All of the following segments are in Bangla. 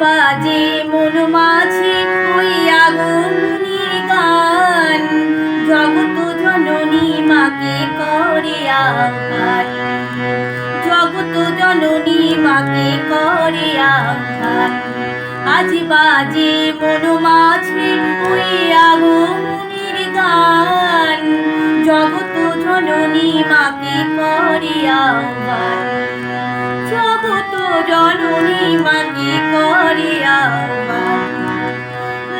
বাজে, মন মাঝে ওই আগুনের গান। জগত জননী মাকে করে আহ্বান। জগত জননী মাকে করে আহ্বান। আজ বাজে, মন মাঝে ওই আগুনের গান। জগত জননী মাকে করে আহ্বান। জননী মাকে করে আহ্বান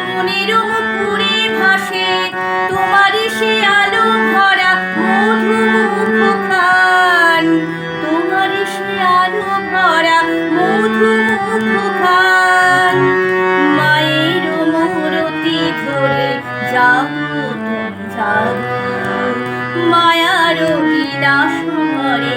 মনের মুকুরে ভাসে তোমারই সে আলো ভরা মধু তোমারই সে আলো ভরা মধু মায়ের মূরতি ধরে তুমি যাব মায়ার বিনাশ করে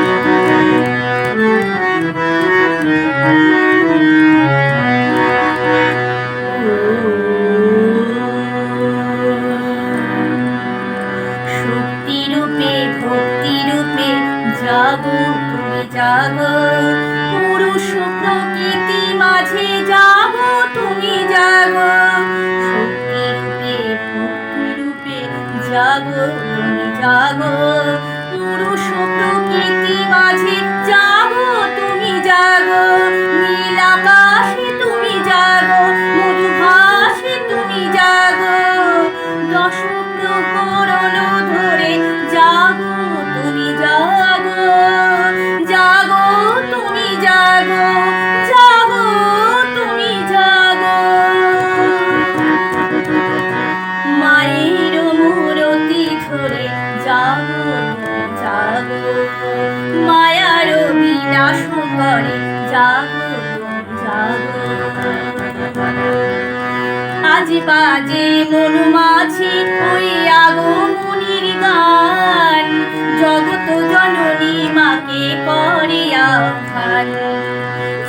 জাগো তুমি জাগো পুরুষ প্রকৃতি মাঝে জাগো, তুমি জাগো। শক্তি রূপে ভক্তি রূপে জাগো। মাঝে আজ বাজে মন মাঝে ওই আগমনির গান। জগত জননী মাকে করে আহ্বান।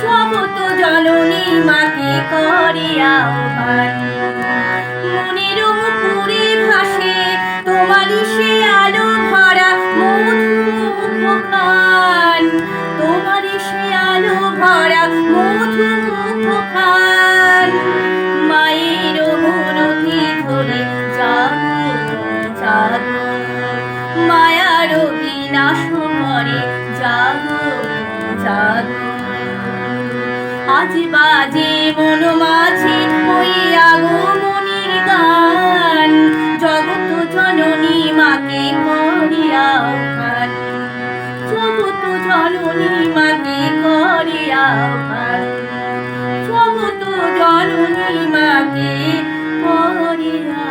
জগত জননী মাকে করে আহ্বান। মনের মুকুরে ভাসে সে আলো ভরা মধু খান করে জাগো জাগো মন মাঝে ওই মনির গান। জননী মাকে করিয়া জগত জননী মাকে করিয়া জগত জননী মাকে করিয়া